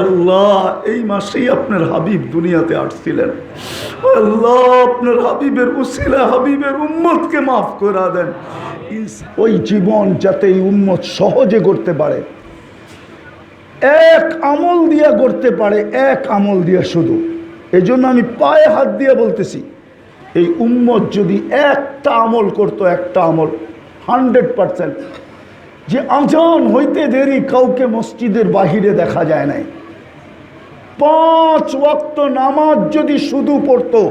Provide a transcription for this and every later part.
আল্লাহ, এই মাসেই আপনার হাবিব দুনিয়াতে আসছিলেন। আল্লাহ, আপনার হাবিবের উসিলা, হাবিবের উম্মতকে মাফ করে দেন। ওই জীবন যাতে এই উম্মত সহজে করতে পারে। এক আমল দিয়া করতে পারে, এক আমল দিয়া শুধু। এই জন্য আমি পায়ে হাত দিয়ে বলতেছি, এই উম্মত যদি একটা আমল করতো, একটা আমল, হান্ড্রেড পারসেন্ট। যে আজান হইতে দেরি, কাউকে মসজিদের বাহিরে দেখা যায় নাই। পাঁচ ওয়াক্ত নামাজ যদি শুধু পড়তো,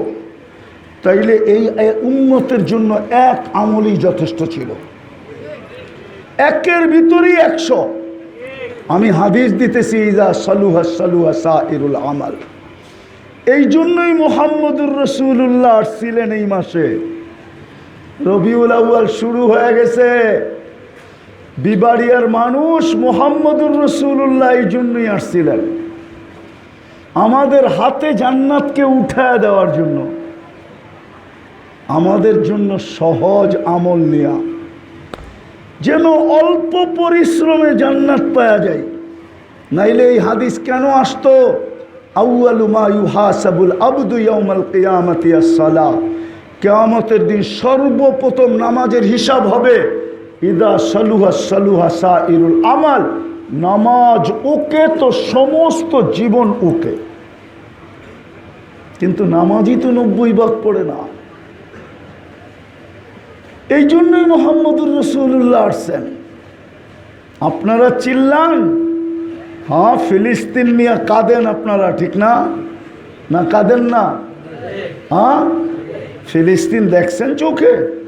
তাইলে এই উন্নতের জন্য এক আমলই যথেষ্ট ছিল। একের ভিতরেই একশো। আমি হাদিস দিতেছি, ইজা সালুহা সালুহা সাইরুল আমাল। এই জন্যই মোহাম্মদুর রসুল্লাহ আসছিলেন এই মাসে। রবিউল আউয়াল শুরু হয়ে গেছে। বিবাড়িয়ার মানুষ মোহাম্মদুর রসুল্লাহ এই জন্যই আসছিলেন। আমাদের হাতে জান্নাতকে উঠায় দেওয়ার জন্য। আমাদের জন্য সহজ আমল নেয়া। যেন অল্প পরিশ্রমে জান্নাত পাওয়া যায়। নাইলে এই হাদিস কেন আসতো? কিয়ামতের দিন সর্বপ্রথম নামাজের হিসাব হবে, ইদা সালুহা সালুহা সাইরুল আমাল। নামাজ ওকে তো সমস্ত জীবন ওকে। কিন্তু নামাজই তো নব্বই ভাগ পড়ে না। এই জন্যই মোহাম্মদুর রসুল্লাহ আসছেন। আপনারা চিল্লান হ্যাঁ ফিলিস্তিন নিয়ে কাঁদেন আপনারা, ঠিক না? না, কাঁদেন না। হ্যাঁ ফিলিস্তিন দেখছেন চোখে?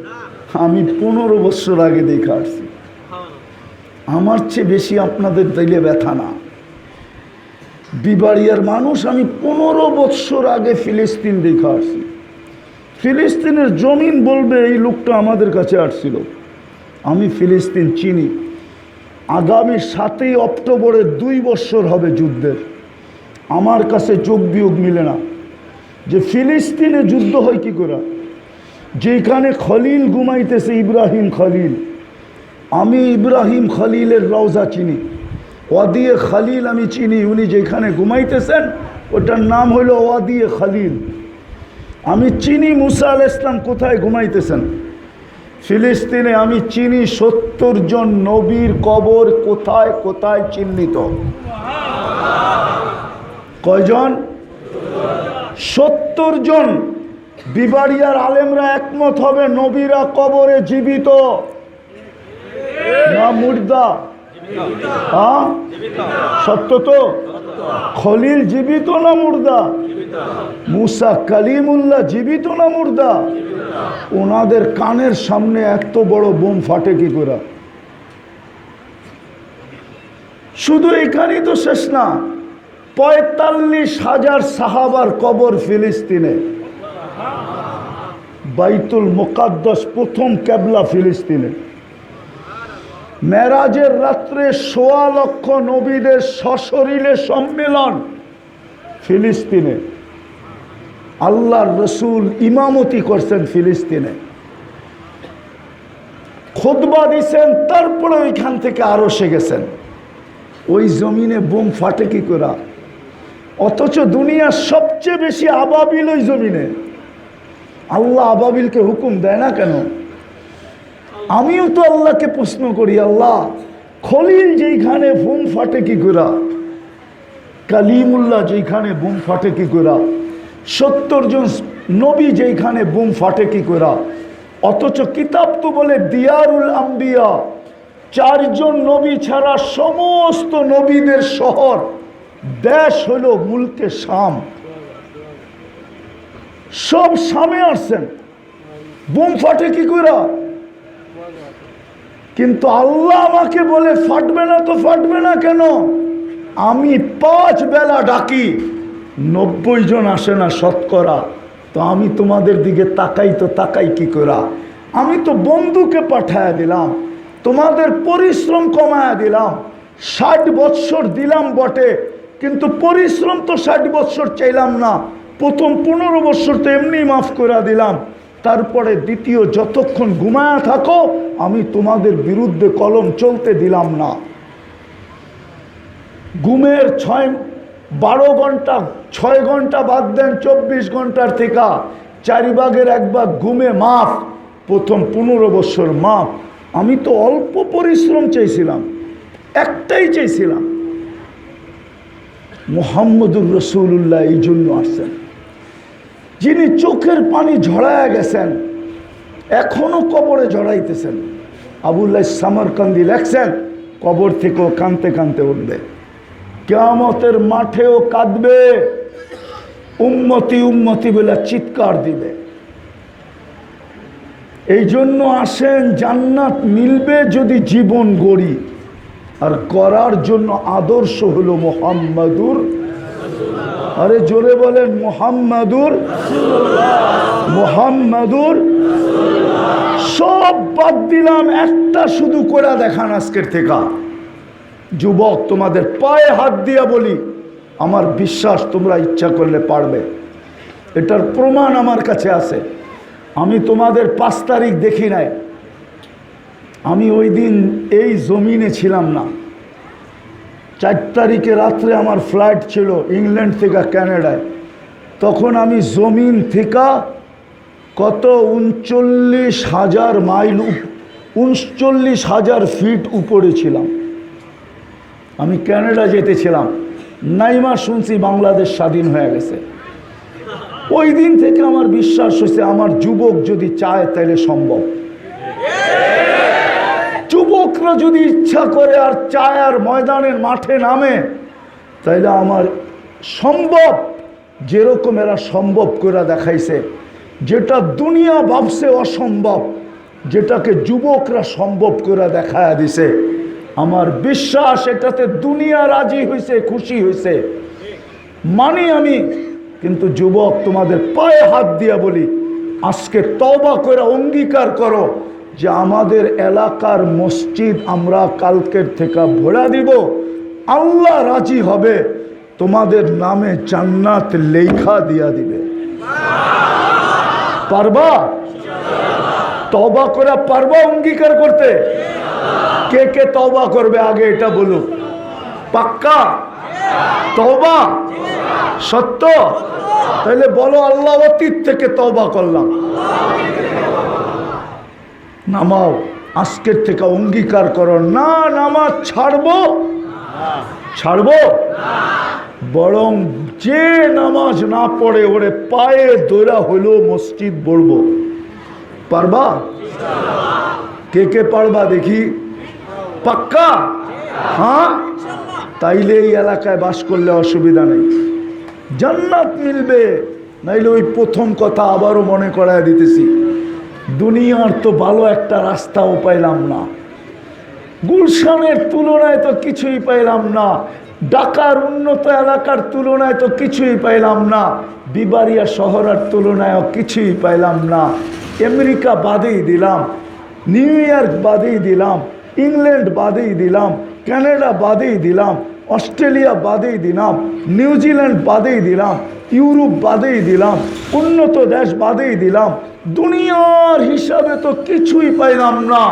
আমি পনেরো বছর আগে দেখে আসছি। আমার চেয়ে বেশি আপনাদের দিলে ব্যথা না। বিবাড়িয়ার মানুষ, আমি পনেরো বৎসর আগে ফিলিস্তিন দেখে আসছি। ফিলিস্তিনের জমিন বলবে এই লোকটা আমাদের কাছে আসছিল। আমি ফিলিস্তিন চিনি। আগামী সাতই অক্টোবরে দুই বছর হবে যুদ্ধের। আমার কাছে যোগ বিয়োগ মিলে না। যে ফিলিস্তিনে যুদ্ধ হয় কি করে? যেখানে খলিল ঘুমাইতেছে, ইব্রাহিম খলিল। আমি ইব্রাহিম খালিলের রওজা চিনি। ওয়াদিয়ে খালিল আমি চিনি, উনি যেখানে ঘুমাইতেছেন, ওটার নাম হলো ওয়াদিয়ে খলিল। আমি চিনি মুসা আল ইসলাম কোথায় ঘুমাইতেছেন? ফিলিস্তিনে আমি চিনি সত্তর জন নবীর কবর কোথায় কোথায় চিহ্নিত? কয়জন? সত্তর জন। বিবাড়িয়ার আলেমরা একমত হবে নবীরা কবরে জীবিত। না মুর্দা হ্যাঁ? সত্য তো? খলিল জীবিত না মুর্দা মুসা কালিমুল্লাহ জীবিত না মুর্দা ওনাদের কানের সামনে এত বড় বোম ফাটে কি করে? শুধু এখানেই তো শেষ না পঁয়তাল্লিশ হাজার সাহাবার কবর ফিলিস্তিনে। বাইতুল মোকাদ্দাস প্রথম ক্যাবলা ফিলিস্তিনে। মেরাজের রাত্রে সোয়া লক্ষ নবীদের সশরীরে সম্মেলন ফিলিস্তিনে। আল্লাহর রসুল ইমামতি করছেন ফিলিস্তিনে। খোদবা দিছেন, তারপরে ওইখান থেকে আরও সে গেছেন। ওই জমিনে বোম ফাটে কি করা? অথচ দুনিয়ার সবচেয়ে বেশি আবাবিল ওই জমিনে। আল্লাহ আবাবিলকে হুকুম দেয় না কেন? আমিও তো আল্লাহকে প্রশ্ন করি, আল্লাহ, খলিল যেইখানে বুম ফাটে কি করা? কালিমুল্লাহ যেইখানে বুম ফাটে কি করা? সত্তর জন নবী যেইখানে বুম ফাটে কি করা? অথচ কিতাব তো বলে দিয়ারুল আম্বিয়া, চারজন নবী ছাড়া সমস্ত নবীদের শহর, দেশ হলো মুলকে শাম। সব সামে আসছেন। বুম ফাটে কি করা? কিন্তু আল্লাহ আমাকে বলে, ফাটবে না তো ফাটবে না কেন? আমি পাঁচ বেলা ডাকি, নব্বই জন আসে না শতকরা। তো আমি তোমাদের দিকে তাকাই তো তাকাই কি করা? আমি তো বন্ধুকে পাঠায় দিলাম, তোমাদের পরিশ্রম কমায় দিলাম, ষাট বৎসর দিলাম বটে, কিন্তু পরিশ্রম তো ষাট বৎসর চাইলাম না, প্রথম পনেরো বৎসর তো এমনি মাফ করে দিলাম। তারপরে দ্বিতীয় যতক্ষণ ঘুমায়া থাকো, আমি তোমাদের বিরুদ্ধে কলম চলতে দিলাম না। ঘুমের ছয়, বারো ঘণ্টা, ছয় ঘণ্টা বাদ দেন চব্বিশ ঘণ্টার থেকে, চারি ভাগের এক ঘুমে মাফ, প্রথম পনেরো বছর মাফ। আমি তো অল্প পরিশ্রম চাইছিলাম একটাই চাইছিলাম মোহাম্মদুর রসুল্লাহ এই জন্য আসছেন। যিনি চোখের পানি ঝরায়া গেছেন, এখনও কবরে ঝড়াইতেছেন আবুল্লাহ সামরকান্দি লেখছেন, কবর থেকেও কানতে কানতে উঠবে। কেয়ামতের মাঠেও কাঁদবে উন্মতি উন্মতি বলে চিৎকার দিবে। এই জন্য আসেন, জান্নাত মিলবে যদি জীবন গড়ি। আর করার জন্য আদর্শ হলো মোহাম্মদুর আরে জোরে বলেন, মোহাম্মদুর মোহাম্মদুর। সব বাদ দিলাম, একটা শুধু করে দেখান আজকের থেকে। যুবক, তোমাদের পায়ে হাত দিয়া বলি, আমার বিশ্বাস তোমরা ইচ্ছা করলে পারবে। এটার প্রমাণ আমার কাছে আছে। আমি তোমাদের পাঁচ তারিখ দেখি নাই। আমি ওই দিন এই জমিনে ছিলাম না। চার তারিখে রাত্রে আমার ফ্লাইট ছিল ইংল্যান্ড থেকে ক্যানাডায়। তখন আমি জমিন থেকে কত উনচল্লিশ হাজার মাইল উনচল্লিশ হাজার ফিট উপরে ছিলাম। আমি ক্যানাডা যেতেছিলাম নাইমা শুনছি বাংলাদেশ স্বাধীন হয়ে গেছে। ওই দিন থেকে আমার বিশ্বাস হয়েছে, আমার যুবক যদি চায় তাহলে সম্ভব। যুবকরা যদি ইচ্ছা করে আর চায় আর ময়দানের মাঠে নামে, তাইলে আমার সম্ভব, যেরকম এরা সম্ভব করে দেখাইছে, যেটা দুনিয়া ভাবছে অসম্ভব, যেটাকে যুবকরা সম্ভব করে দেখায় দিছে। আমার বিশ্বাস এটাতে দুনিয়া রাজি হয়েছে খুশি হয়েছে মানি আমি, কিন্তু যুবক তোমাদের পায়ে হাত দিয়া বলি, আজকে তবা করে অঙ্গীকার করো। যে আমাদের এলাকার মসজিদ আমরা কালকের থেকে ভরা দিব। আল্লাহ রাজি হবে, তোমাদের নামে জান্নাত লেখা দিয়া দিবে। পারবা? তবা করে পারবা অঙ্গীকার করতে? কে কে তবা করবে আগে এটা বলুক। পাক্কা? তবা সত্য? তাহলে বলো, আল্লাহ অতীত থেকে তবা করলাম। নামাও, আজকের থেকে অঙ্গীকার করো। না, নামাজ ছাড়বো? ছাড়বো? বরং যে নামাজ না পড়ে, ওরে পায়ে দৈরা হইলেও মসজিদ বলব পারবা? কে কে পারবা দেখি? পাক্কা? হ্যাঁ? তাইলে এই এলাকায় বাস করলে অসুবিধা নেই। জান্নাত মিলবে, নাইলে ওই প্রথম কথা আবারও মনে করায় দিতেছি। দুনিয়ার তো ভালো একটা রাস্তাও পাইলাম না। গুলশানের তুলনায় তো কিছুই পাইলাম না। ঢাকার উন্নত এলাকার তুলনায় তো কিছুই পাইলাম না। বিবারিয়া শহরের তুলনায়ও কিছুই পাইলাম না। আমেরিকা বাদেই দিলাম। নিউ ইয়র্ক বাদেই দিলাম। ইংল্যান্ড বাদেই দিলাম। কানাডা বাদেই দিলাম। অস্ট্রেলিয়া বাদেই দিলাম। নিউজিল্যান্ড বাদেই দিলাম। ইউরোপ বাদেই দিলাম। উন্নত দেশ বাদেই দিলাম। দুনিয়ার হিসাবে তো কিছুই পাইলাম না।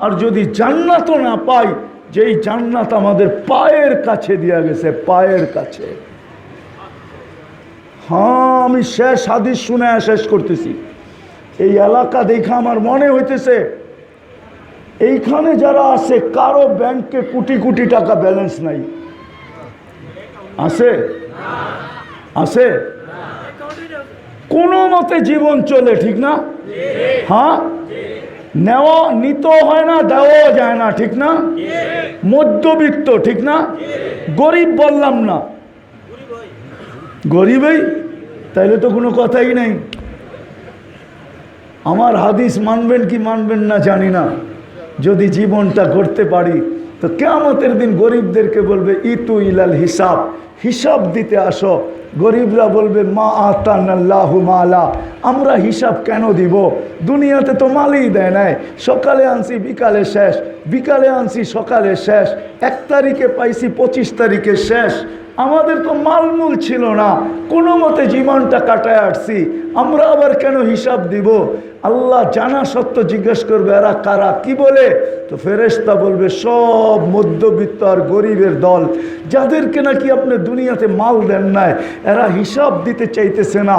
আর যদি জান্নাতও না পাই, যেই জান্নাত আমাদের পায়ের কাছে দেওয়া গেছে, পায়ের কাছে। হ্যাঁ আমি শেষ হাদিস শুনে শেষ করতেছি। এই এলাকা দেখে আমার মনে হইতেছে, এইখানে যারা আছে, কারও ব্যাংকে কোটি কোটি টাকা ব্যালেন্স নাই। আছে? আছে? কোনো মতে জীবন চলে, ঠিক না? হ্যাঁ? নেওয়া নিতেও হয় না, দেওয়াও যায় না, ঠিক না? মধ্যবিত্ত, ঠিক না? গরিব বললাম না। গরিবই তাইলে তো কোনো কথাই নেই। আমার হাদিস মানবেন কি মানবেন না জানি না। যদি জীবনটা করতে পারি, তো কেমতের দিন গরিবদেরকে বলবে, ইতু ইলাল হিসাব। হিসাব দিতে আসো। গরিবরা বলবে, মা আতান্লাহু মালা। আমরা হিসাব কেন দিব? দুনিয়াতে তো মালই দেয় নাই। সকালে আনছি, বিকালে শেষ। বিকালে আনছি, সকালে শেষ। এক তারিখে পাইছি, পঁচিশ তারিখে শেষ। আমাদের তো মালমূল ছিল না। কোনো মতে জীবনটা কাটায় আসছি। আমরা আবার কেন হিসাব দিব? আল্লাহ জানা সত্য জিজ্ঞেস করবে, এরা কারা? কি বলে? তো ফেরেশতা বলবে, সব মধ্যবিত্ত আর গরিবের দল। যাদেরকে নাকি আপনি দুনিয়াতে মাল দেন নাই, এরা হিসাব দিতে চাইতেছে না।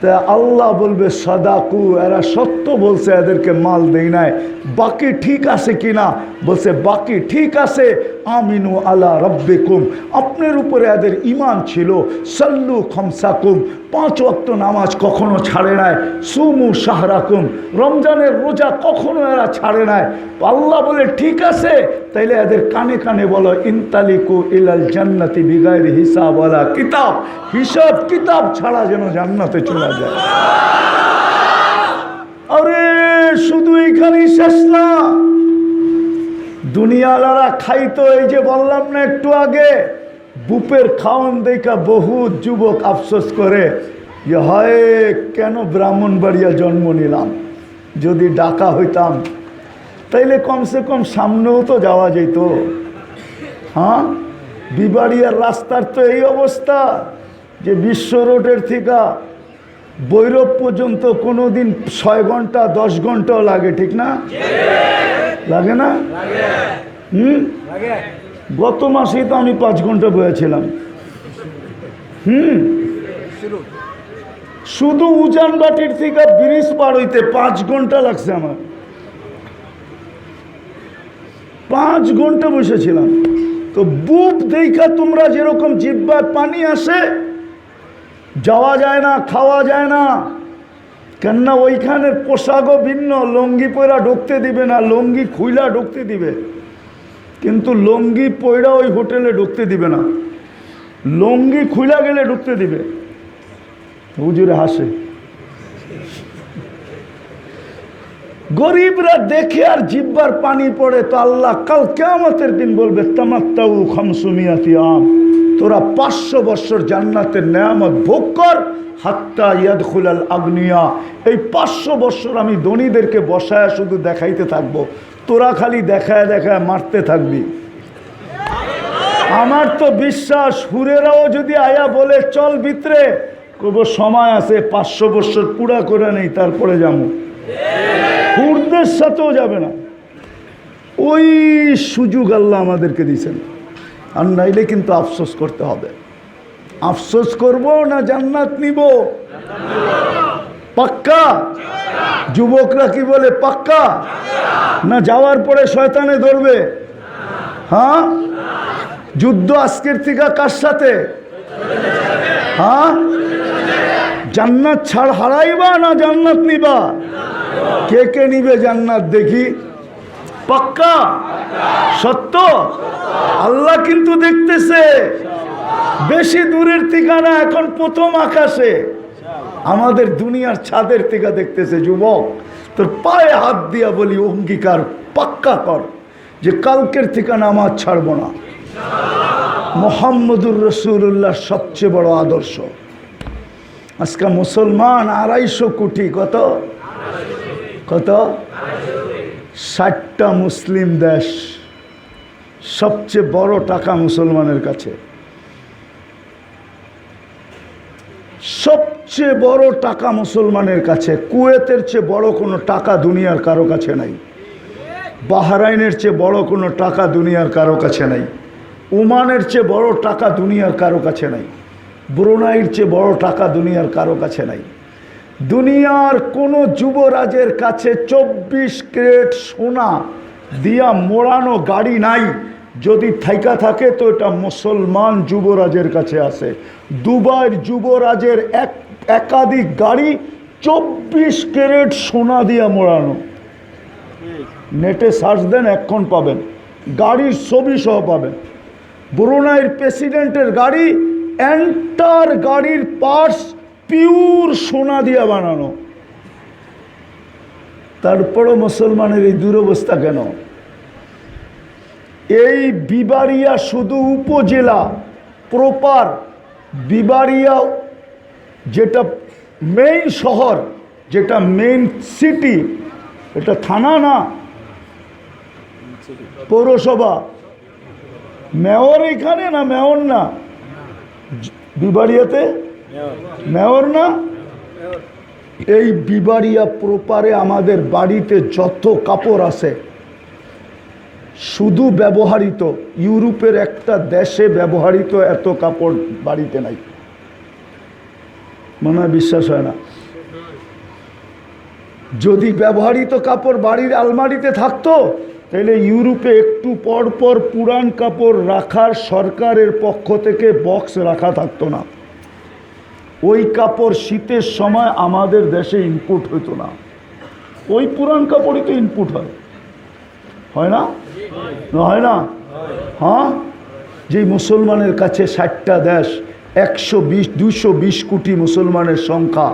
তা আল্লাহ বলবে, সদাকু, এরা সত্য বলছে, এদেরকে মাল দেই নাই। বাকি ঠিক আছে কিনা? বলছে, বাকি ঠিক আছে আমিনু আলা রব্বিকুম। আপনার উপরে এদের ইমান ছিল, সল্লু খমসাকুম, পাঁচ ওয়াক্ত নামাজ কখনো ছাড়ে নাই, সুমু সাহরাকুম রমজানের রোজা কখনো এরা ছাড়ে নাই। আল্লাহ বলে, ঠিক আছে, তাইলে এদের কানে কানে বলো, ইনতালিকু ইলাল জান্নাতি বিগাইর হিসাব ওয়ালা কিতাব। হিসাব কিতাব ছাড়া যেন জান্নাতে চলে যায়। আরে, শুধু এইখানেই শেষ না। দুনিয়ালারা খাইতো, এই যে বললাম না একটু আগে, বুপের খাওয়ান দেখা বহু যুবক আফসোস করে, যে হয়, কেন ব্রাহ্মণবাড়িয়া জন্ম নিলাম? যদি ডাকা হইতাম, তাইলে কমসে কম সামনেও তো যাওয়া যেত হ্যাঁ? বিবাড়িয়ার রাস্তার তো এই অবস্থা, যে বিশ্ব রোডের থেকে বৈরব পর্যন্ত কোনো দিন ছয় ঘণ্টা, দশ ঘন্টাও লাগে, ঠিক না? লাগে না? হুম? গত মাসেই তো আমি পাঁচ ঘণ্টা বয়েছিলাম। হুম? শুধু উজান বাটির থেকে ব্রিজ পার হইতে পাঁচ ঘণ্টা লাগছে আমার। পাঁচ ঘণ্টা বসেছিলাম। তো বুপ দেখা তোমরা যেরকম জিব্বায় পানি আসে যাওয়া যায় না খাওয়া যায় না কেননা ওইখানের পোশাকও ভিন্ন, লঙ্গি পয়রা ঢুকতে দিবে না, লঙ্গি খুইলা ঢুকতে দিবে। কিন্তু লঙ্গি পয়রা ওই হোটেলে ঢুকতে দিবে না। লঙ্গি খুইলা গেলে ঢুকতে দিবে। হুজুরে হাসে। গরিবরা দেখে আর জিব্বার পানি পড়ে, তো আল্লাহ কাল কেমতের দিন বলবে, তামাত্তাউ খামসুমিয়াতি আম। তোরা পাঁচশো বৎসর জান্নাতের নেয়ামত ভোগ কর। হাত্তা ইয়াদ খুলাল আগ্নিয়া। এই পাঁচশো বৎসর আমি ধনীদেরকে বসায় শুধু দেখাইতে থাকব। তোরা খালি দেখায় দেখায় মারতে থাকবি। আমার তো বিশ্বাস, হুরেরাও যদি আয়া বলে, চল ভিতরে। কব সময় আছে, পাঁচশো বৎসর পুরা করে নেই, তারপরে যাব হুরদের সাথেও যাবে না। ওই সুযোগ আল্লাহ আমাদেরকে দিয়েছেন। আর নাইলে কিন্তু আফসোস করতে হবে। আফসোস করব না জান্নাত নিব? পাক্কা? যুবকরা কি বলে পাক্কা? না যাওয়ার পরে শয়তানে ধরবে? হ্যাঁ? যুদ্ধ আজকের থেকে কার সাথে? হ্যাঁ? জান্নাত ছাড় হারাইবা না জান্নাত নিবা? কে কে নিবে জান্নাত দেখি? পাক্কা? সত্য? আল্লাহ কিন্তু দেখতেছে। বেশি দূরের ঠিকানা এখন প্রথম আকাশে। আমাদের দুনিয়ার ছাদের থেকে দেখতেছে, যুবক। তোর পায়ে হাত দিয়া বলি, অঙ্গীকার পাক্কা কর যে কালকের ঠিকানা আমার ছাড়বো না। মোহাম্মদুর রসুল্লাহ সবচেয়ে বড় আদর্শ। আজকে মুসলমান আড়াইশো কোটি, কত? কত? ষাটটা মুসলিম দেশ সবচেয়ে বড় টাকা মুসলমানের কাছে। সবচেয়ে বড় টাকা মুসলমানের কাছে। কুয়েতের চেয়ে বড় কোনো টাকা দুনিয়ার কারও কাছে নাই। বাহরাইনের চেয়ে বড় কোনো টাকা দুনিয়ার কারও কাছে নাই। ওমানের চেয়ে বড় টাকা দুনিয়ার কারও কাছে নাই। ব্রুনাইয়ের চেয়ে বড় টাকা দুনিয়ার কারও কাছে নাই। দুনিয়ার কোনো যুবরাজের কাছে চব্বিশ ক্রেট সোনা দিয়া মোড়ানো গাড়ি নাই। যদি থাইকা থাকে তো এটা মুসলমান যুবরাজের কাছে আছে। দুবাইয়ের যুবরাজের এক, একাধিক গাড়ি চব্বিশ ক্যারেট সোনা দিয়া মোড়ানো। নেটে সার্চ দেন এক্ষণ পাবেন। গাড়ির ছবি সহ পাবেন। ব্রুনাইয়ের প্রেসিডেন্টের গাড়ি, এন্টার গাড়ির পার্টস পিওর সোনা দিয়া বানানো। তারপরও মুসলমানের এই দুরবস্থা কেন? এই বিবাড়িয়া শুধু উপজেলা, প্রপার বিবাড়িয়া যেটা মেইন শহর, যেটা মেইন সিটি এটা থানা না, পৌরসভা। মেয়র এখানে না মেয়র না? বিবাড়িয়াতে? মেয়র না এই বিবাড়িয়া প্রপারে আমাদের বাড়িতে যত কাপড় আছে, শুধু ব্যবহৃত, ইউরোপের একটা দেশে ব্যবহারিত এত কাপড় বাড়িতে নাই। মনে বিশ্বাস হয় না। যদি ব্যবহারিত কাপড় বাড়ির আলমারিতে থাকতো, তাহলে ইউরোপে একটু পর পর পুরান কাপড় রাখার সরকারের পক্ষ থেকে বক্স রাখা থাকতো না। ওই কাপড় শীতের সময় আমাদের দেশে ইনপুট হতো না। ওই পুরান কাপড়ই তো ইনপুট হয়। হয় না? হয় না? হ্যাঁ? যে মুসলমানের কাছে ষাটটা দেশ, একশো বিশ দুশো বিশ কোটি মুসলমানের সংখ্যা,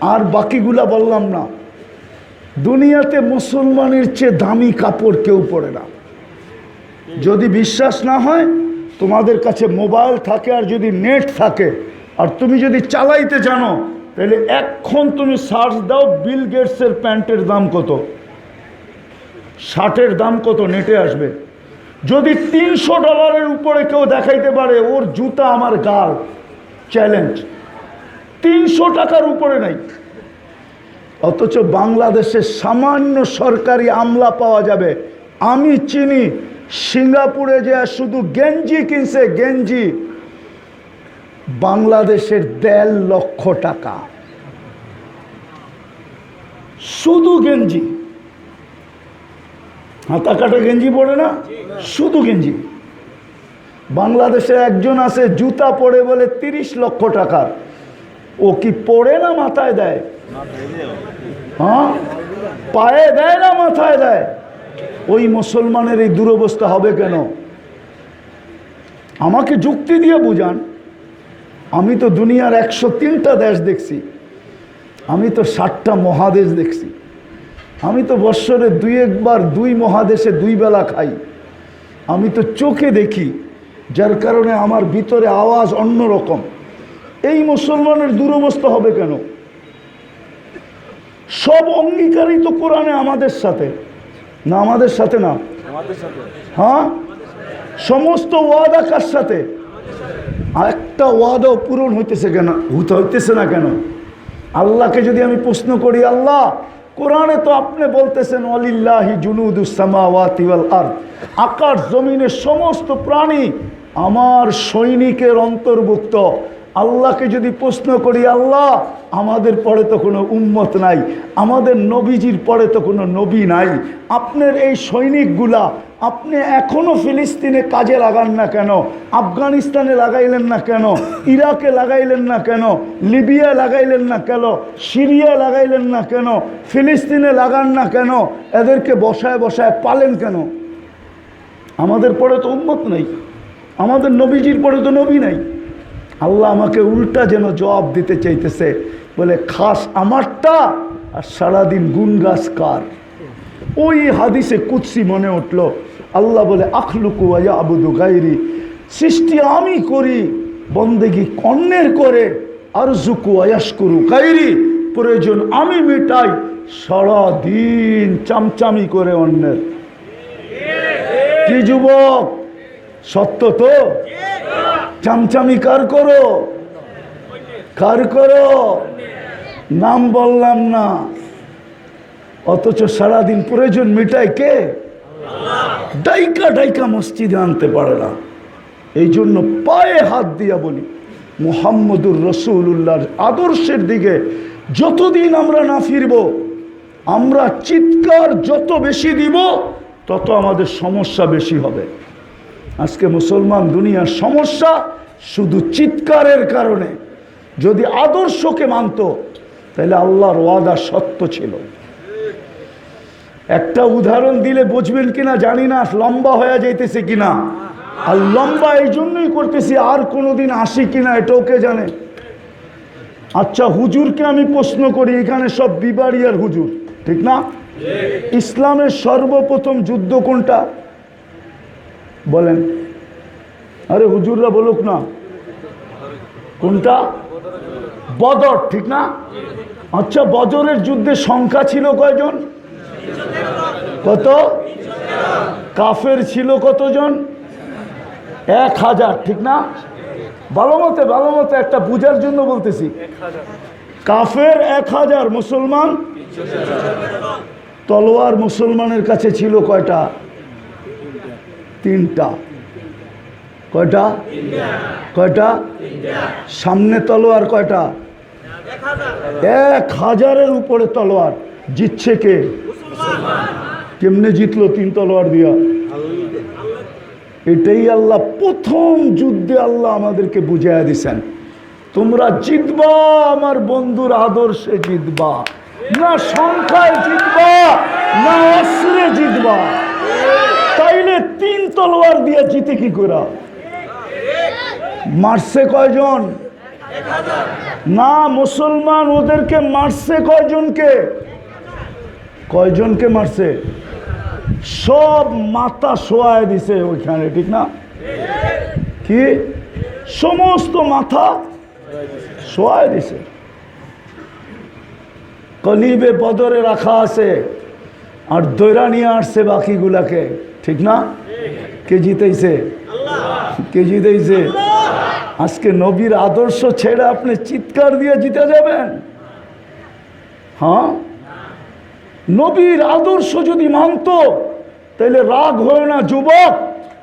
আর বাকিগুলা বললাম না। দুনিয়াতে মুসলমানের চেয়ে দামি কাপড় কেউ পরে না। যদি বিশ্বাস না হয়, তোমাদের কাছে মোবাইল থাকে আর যদি নেট থাকে আর তুমি যদি চালাইতে জানো, তাহলে এখন তুমি সার্চ দাও বিল গেটসের প্যান্টের দাম কত। শার্টের দাম কত, নেটে আসবে। যদি তিনশো ডলারের উপরে কেউ দেখাইতে পারে, ওর জুতা আমার গাল। চ্যালেঞ্জ। তিনশো টাকার উপরে নাই। অথচ বাংলাদেশে সামান্য সরকারি আমলা পাওয়া যাবে। আমি চিনি, সিঙ্গাপুরে যে শুধু গেঞ্জি কিনছে, গেঞ্জি। বাংলাদেশের দেড় লক্ষ টাকা। শুধু গেঞ্জি। হাতা কাটা গেঞ্জি পরে না? শুধু গেঞ্জি। বাংলাদেশে একজন আছে, জুতা পরে বলে তিরিশ লক্ষ টাকার। ও কি পরে না মাথায় দেয়? হ্যাঁ? পায়ে দেয় না মাথায় দেয়? ওই মুসলমানের এই দুরবস্থা হবে কেন? আমাকে যুক্তি দিয়ে বুঝান। আমি তো দুনিয়ার একশো তিনটা দেশ দেখছি। আমি তো ষাটটা মহাদেশ দেখছি। আমি তো বৎসরে দুই একবার দুই মহাদেশে দুই বেলা খাই। আমি তো চোখে দেখি যার কারণে আমার ভিতরে আওয়াজ অন্যরকম। এই মুসলমানের দুরবস্থা হবে কেন? সব অঙ্গীকারই তো কোরআনে আমাদের সাথে। না আমাদের সাথে না? হ্যাঁ? সমস্ত ওয়াদা কার সাথে? একটা ওয়াদাও পূরণ হইতেছে কেন? হতে হইতেছে না কেন? আল্লাহকে যদি আমি প্রশ্ন করি, আল্লাহ, কোরআনে তো আপনি বলতেছেন অলিল্লাহি জুনুদুসামাওয়াতিওয়াল ওয়াল আরদ। আকাশ জমিনের সমস্ত প্রাণী আমার সৈনিকের অন্তর্ভুক্ত। আল্লাহকে যদি প্রশ্ন করি, আল্লাহ, আমাদের পরে তো কোনো উম্মত নাই, আমাদের নবীজির পরে তো কোনো নবী নাই, আপনার এই সৈনিকগুলা আপনি এখনও ফিলিস্তিনে কাজে লাগান না কেন? আফগানিস্তানে লাগাইলেন না কেন? ইরাকে লাগাইলেন না কেন? লিবিয়া লাগাইলেন না কেন? সিরিয়া লাগাইলেন না কেন? ফিলিস্তিনে লাগান না কেন? এদেরকে বসায় বসায় পালেন কেন? আমাদের পরে তো উন্মত নেই, আমাদের নবীজির পরে তো নবী নাই। আল্লাহ আমাকে উল্টা যেন জবাব দিতে চাইতেছে। বলে, খাস আমারটা আর সারাদিন গুন গাছ কার? ওই হাদিসে কুৎসি মনে উঠল। আল্লাহ বলে, আখলুকু আয়া আবুদু গাইরি সৃষ্টি আমি করি, বন্দেগি কন্যের করে। আর জুকু আয়াস করু গাইরি প্রয়োজন আমি মেটাই সারাদিন চামচামি করে অন্যের। কি যুবক? সত্য তো? চামচামি কার করো? কার করো? নাম বললাম না। অথচ সারাদিন প্রয়োজন মিটায় কে? ডাইকা ডাইকা মসজিদে আনতে পারে না। এই জন্য পায়ে হাত দিয়া বলি, মোহাম্মদুর রসুল্লাহর আদর্শের দিকে যতদিন আমরা না ফিরব, আমরা চিৎকার যত বেশি দিব, তত আমাদের সমস্যা বেশি হবে। আজকে মুসলমান দুনিয়ার সমস্যা শুধু চিৎকারের কারণে। যদি আদর্শকে মানত, তাহলে আল্লাহর ওয়াদা সত্য ছিল। একটা উদাহরণ দিলে বুঝবেন কিনা জানি না, লম্বা হয়ে যাইতেছে কিনা। আর লম্বা এই জন্যই করতেছি, আর কোনোদিন আসি কিনা, এটাও কে জানে? আচ্ছা হুজুরকে আমি প্রশ্ন করি, এখানে সব বিবাড়িয়ার হুজুর, ঠিক না? ইসলামের সর্বপ্রথম যুদ্ধ কোনটা? বলেন। আরে হুজুররা বলুক না। কোনটা? বদর, ঠিক না? আচ্ছা বদরের যুদ্ধে সংখ্যা ছিল কয়জন? কত? কাফের ছিল কতজন? এক হাজার, ঠিক না? ভালো মতে ভালো মতে একটা পূজার জন্য বলতেছি। কাফের এক হাজার, মুসলমান? তলোয়ার মুসলমানের কাছে ছিল কয়টা? তিনটা। কয়টা? কয়টা? সামনে তলোয়ার কয়টা? এক হাজারের উপরে তলোয়ার। জিতছে কে? কেমনে জিতলো তিন তলোয়ার দিয়া? এটাই আল্লাহ প্রথম যুদ্ধে আল্লাহ আমাদেরকে বুঝাইয়া দিছেন। তোমরা জিতবা, আমার বন্ধুর আদর্শে জিতবা। না সংখ্যায় জিতবা, না অস্ত্রে জিতবা। তিন তলোয়ার দিয়ে জিতে কি করা মারছে কয়জন? না, মুসলমান ওদেরকে মারছে কয়জনকে? কয়জনকে মারছে? সব মাথা শোয়ায় দিছে ওইখানে, ঠিক না? কি? সমস্ত মাথা শোয়ায় দিছে। কলিবে বদরে রাখা আছে। আর দৈরা নিয়ে আসছে বাকিগুলাকে। ঠিক না? কে জিতেছে? কে জিতেছে? আজকে নবীর আদর্শ ছেড়ে আপনি চিৎকার দিয়ে জিতে যাবেন। হ্যাঁ? নবীর আদর্শ যদি মানত তাহলে রাগ হয় না যুবক,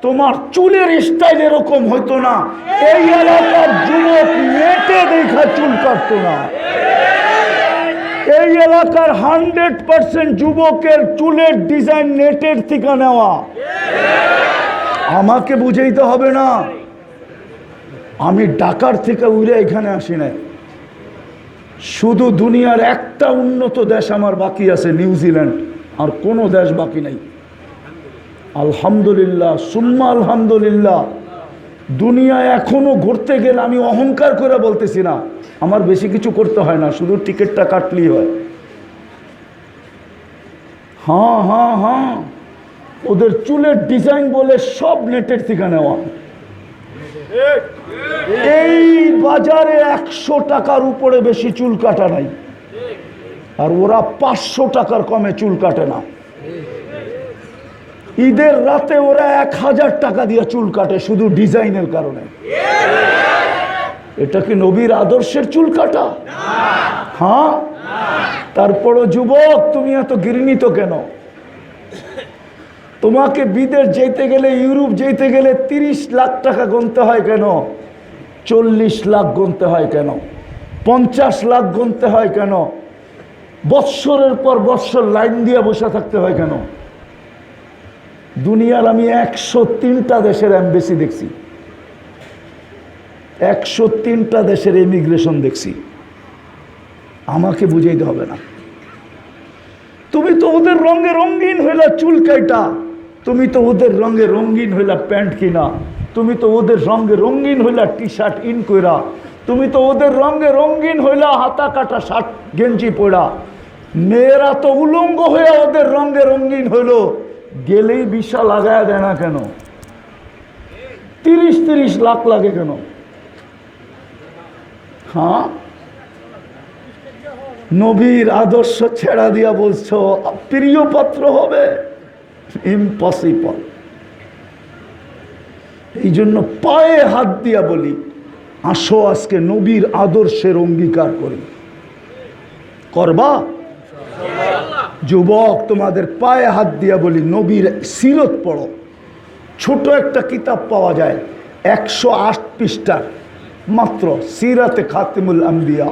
তোমার চুলের স্টাইল এরকম হইতো না। এই এলাকার যুবক নেটে দেখা চুল কাটতো না। এই এলাকার হান্ড্রেড পার্সেন্ট যুবকের চুলের ডিজাইন নেটের থেকে নেওয়া। আমাকে বুঝাইতে হবে না। আমি ডাকার থেকে উড়ে এখানে আসি নাই। শুধু দুনিয়ার একটা উন্নত দেশ আমার বাকি আছে নিউজিল্যান্ড আর কোনো দেশ বাকি নাই। আলহামদুলিল্লাহ, সুম্মা আলহামদুলিল্লাহ। দুনিয়া এখনও ঘুরতে গেলে আমি অহংকার করে বলতেছি না। আমার বেশি কিছু করতে হয় না, শুধু টিকিটটা কাটলেই হয়। হ্যাঁ হ্যাঁ হ্যাঁ। ওদের চুলের ডিজাইন বলে সব নেটের থেকে নেওয়া। এই বাজারে একশো টাকার উপরে বেশি চুল কাটা নাই। আর ওরা পাঁচশো টাকার কমে চুল কাটে না। ঈদের রাতে ওরা এক হাজার টাকা দিয়ে চুল কাটে শুধু ডিজাইনের কারণে। এটা কি নবীর আদর্শের চুল কাটা? হ্যাঁ? তারপরও যুবক, তুমি এত ঘৃণিত কেন? তোমাকে বিদেশ যেতে গেলে, ইউরোপ যেতে গেলে তিরিশ লাখ টাকা গুনতে হয় কেন? চল্লিশ লাখ গুনতে হয় কেন? পঞ্চাশ লাখ গুনতে হয় কেন? বৎসরের পর বৎসর লাইন দিয়ে বসে থাকতে হয় কেন? দুনিয়ার আমি একশো তিনটা দেশের অ্যাম্বাসি দেখছি। একশো তিনটা দেশের ইমিগ্রেশন দেখছি। আমাকে বুঝাইতে হবে না। তুমি তো ওদের রঙে রঙিন হইলা চুল কাইটা। তুমি তো ওদের রঙে রঙিন হইলা প্যান্ট কিনা। তুমি তো ওদের রঙে রঙিন হইলা টি শার্ট ইন কইরা। তুমি তো ওদের রঙে রঙিন হইলা হাতা কাটা শার্ট, গেঞ্জি পরা মেয়েরা তো উলঙ্গ হয়ে ওদের রঙে রঙিন হইল। গেলেই বিশা লাগায় দেয় না কেন? তিরিশ তিরিশ লাখ লাগে কেন? হ্যাঁ? নবীর আদর্শ ছেড়া দিয়া বলছো প্রিয় পাত্র হবে? ইম্পসিবল এই জন্য পায়ে হাত দিয়া বলি, আসো আজকে নবীর আদর্শের অঙ্গীকার করি। করবা? যুবক, তোমাদের পায়ে হাত দিয়া বলি, নবীর সিরত পড়ো। ছোট একটা কিতাব পাওয়া যায়, একশো আট পৃষ্ঠার। মাত্র সিরাতে খাতিমুল আম্বিয়া।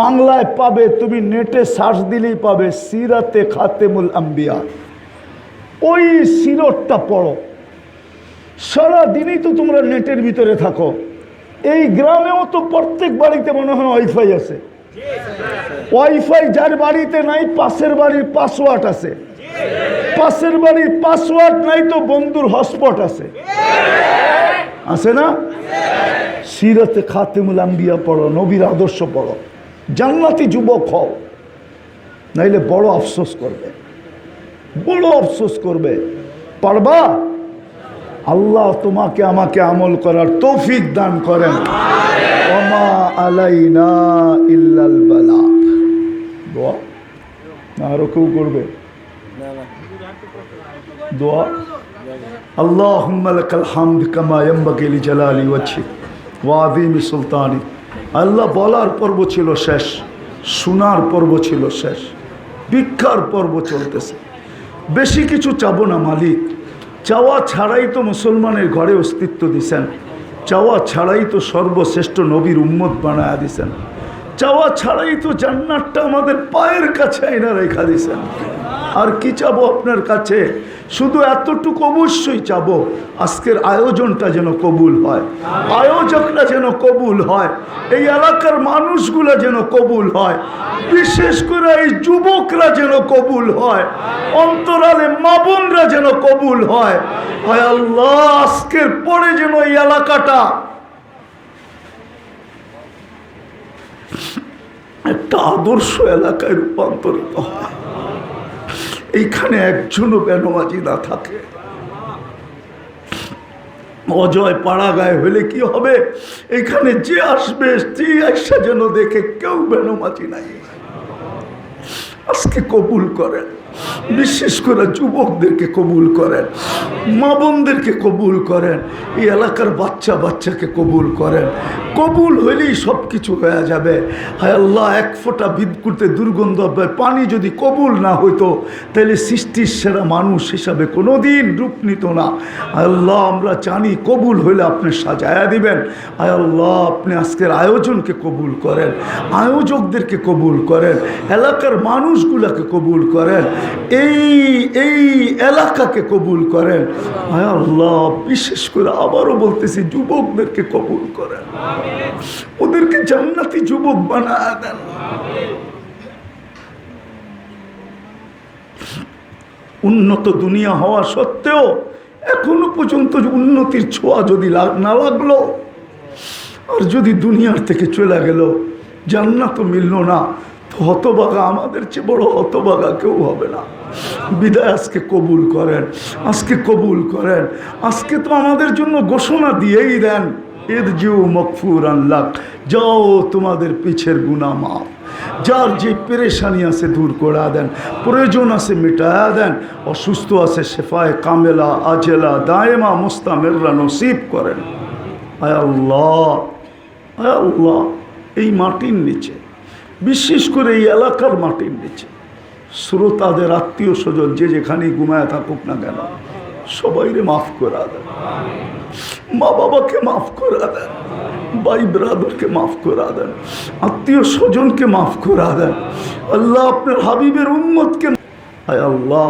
বাংলায় পাবে, তুমি নেটে সার্চ দিলেই পাবে, সিরাতে খাতেমুল আম্বিয়া। ওই সিরতটা পড়ো। সারা দিনই তো তোমরা নেটের ভিতরে থাকো। এই গ্রামেও তো প্রত্যেক বাড়িতে মনে হয় ওয়াইফাই আছে। ওয়াইফাই যার বাড়িতে নাই, পাশের বাড়ির পাসওয়ার্ড আছে। পাশের বাড়ির পাসওয়ার্ড নাই তো বন্ধুর হটস্পট আছে। আছে না? সিরাতে খাতেমুল আম্বিয়া পড়ো, নবীর আদর্শ পড়ো। জান্নাতি যুবক হও। নাইলে বড় আফসোস করবে। বড় আফসোস করবে। পারবা? আল্লাহ তোমাকে আমাকে আমল করার তৌফিক দান করেন। ওমা আলাইনা ইল্লাল বালাগ দোয়া না আরো কেউ করবে দোয়া اللهم لك الحمد كما ينبغي لجلال وجهك وعظيم سلطانك আল্লাহ বলার পর্ব ছিল শেষ শোনার পর্ব ছিল শেষ ভিক্ষার পর্ব চলতেছে বেশি কিছু চাবো না মালিক চাওয়া ছাড়াই তো মুসলমানের ঘরে অস্তিত্ব দিছেন চাওয়া ছাড়াই তো সর্বশ্রেষ্ঠ নবীর উম্মত বানায় দিছেন। চাওয়া ছাড়াই তো জান্নাতটা আমাদের পায়ের কাছে আইনা রেখা দিছেন আর কি চাবো আপনার কাছে? শুধু এতটুকু অবশ্যই চাবো, আজকের আয়োজনটা যেন কবুল হয়। আয়োজকরা যেন কবুল হয়, এই এলাকার মানুষগুলা যেন কবুল হয়, বিশেষ করে এই যুবকরা যেন কবুল হয়, অন্তরালে মাবনরা যেন কবুল হায় আল্লাহ, আজকের পরে যেন এই এলাকাটা একটা আদর্শ এলাকায় রূপান্তরিত হয়। এইখানে একজনও বেনমাজি না থাকে। অজয় পাড়া গায়ে হলে কি হবে? এখানে যে আসবে যে আসা যেন দেখে কেউ বেনমাজি নাই। আজকে কবুল করেন। বিশেষ করে যুবকদেরকে কবুল করেন। মা বোনদেরকে কবুল করেন। এই এলাকার বাচ্চা বাচ্চাকে কবুল করেন। কবুল হইলেই সব কিছু হয়ে যাবে। হায় আল্লাহ, এক ফোঁটা বিদ্যুতে দুর্গন্ধ পানি যদি কবুল না হইতো, তাহলে সৃষ্টির সেরা মানুষ হিসাবে কোনো দিন রূপ নিত না। আল্লাহ, আমরা জানি কবুল হইলে আপনি সাজায়া দিবেন। আল্লাহ, আপনি আজকের আয়োজনকে কবুল করেন, আয়োজকদেরকে কবুল করেন, এলাকার মানুষগুলাকে কবুল করেন, এই এই এলাকাকে কবুল করেন। হায় আল্লাহ, বিশেষ করে আবারও বলতেছি যুবকদেরকে কবুল করেন। ওদেরকে জান্নাতি যুবক বানায় দেন। উন্নত দুনিয়া হওয়া সত্ত্বেও এখনও পর্যন্ত উন্নতির ছোঁয়া যদি না লাগল, আর যদি দুনিয়ার থেকে চলে গেল, জান্নাত মিলল না, তো হতবাগা আমাদের চেয়ে বড় হতবাগা কেউ হবে না। বিদায় আজকে কবুল করেন, আজকে কবুল করেন। আজকে তো আমাদের জন্য ঘোষণা দিয়েই দেন এর জিউ মকফুর আল্লাহ যাও তোমাদের পিছের গুণা মাফ। যার যে পেরেশানি আছে দূর করা দেন, প্রয়োজন আছে মিটায়া দেন, অসুস্থ আছে শেফায় কামেলা, আজেলা, দায়েমা, মুস্তামেররা নসিব করেন। আয় আল্লাহ আয় আল্লাহ, এই মাটির নিচে, বিশেষ করে এই এলাকার মাটির নিচে। শ্রোতাদের, আত্মীয় স্বজন, যে যেখানেই ঘুমায় থাকুক না কেন, সবাইরে মাফ করা দেন। মা বাবাকে মাফ করা দেন। ভাই ব্রাদারকে মাফ করা দেন। আত্মীয় স্বজনকে মাফ করা দেন। আল্লাহ আপনার হাবিবের উম্মতকে আয় আল্লাহ,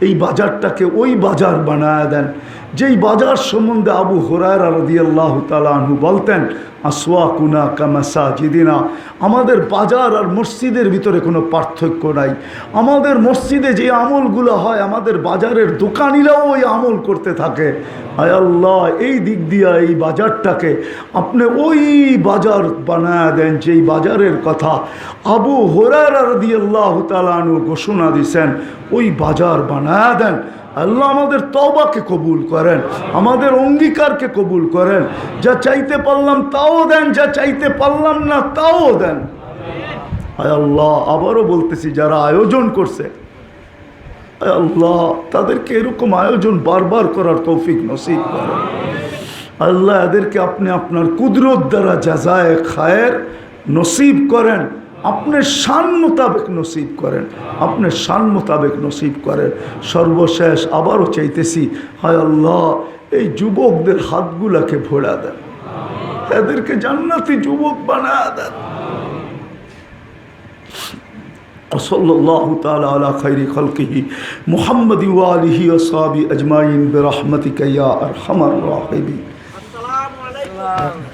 এই বাজারটাকে ওই বাজার বানায় দেন। যেই বাজার সম্বন্ধে আবু হরার রদি আল্লাহ তালু বলতেন আসওয়া কুনা কামাসা জিদিনা আমাদের বাজার আর মসজিদের ভিতরে কোনো পার্থক্য নাই। আমাদের মসজিদে যে আমলগুলো হয়, আমাদের বাজারের দোকানিরাও ওই আমল করতে থাকে। আয় আল্লাহ, এই দিক দিয়া এই বাজারটাকে আপনি ওই বাজার বানায় দেন যেই বাজারের কথা আবু হরার রদি আল্লাহ তালু ঘোষণা দিছেন, ওই বাজার বানায় দেন। আল্লাহ আমাদের তবাকে কবুল করেন, আমাদের অঙ্গীকারকে কবুল করেন। যা চাইতে পারলাম তাও দেন, যা চাইতে পারলাম না তাও দেন। আয় আল্লাহ, আবারও বলতেছি, যারা আয়োজন করছে আল্লাহ, তাদেরকে এরকম আয়োজন বারবার করার তৌফিক নসিব করেন আল্লাহ এদেরকে আপনি আপনার কুদরত দ্বারা যাজায় খায়ের নসিব করেন। আপনার শান মোতাবেক নসিব করেন আপনার শান মোতাবেক নসিব করেন সর্বশেষ আবারও চাইতেছি হায় আল্লাহ এই যুবকদের হাতগুলাকে ভোড়া দেন এদেরকে জান্নাতি যুবক বানা দেন وصلى الله تعالى على خير خلقه محمد وآله وصحبه أجمعين برحمتك يا أرحم الراحمين السلام عليكم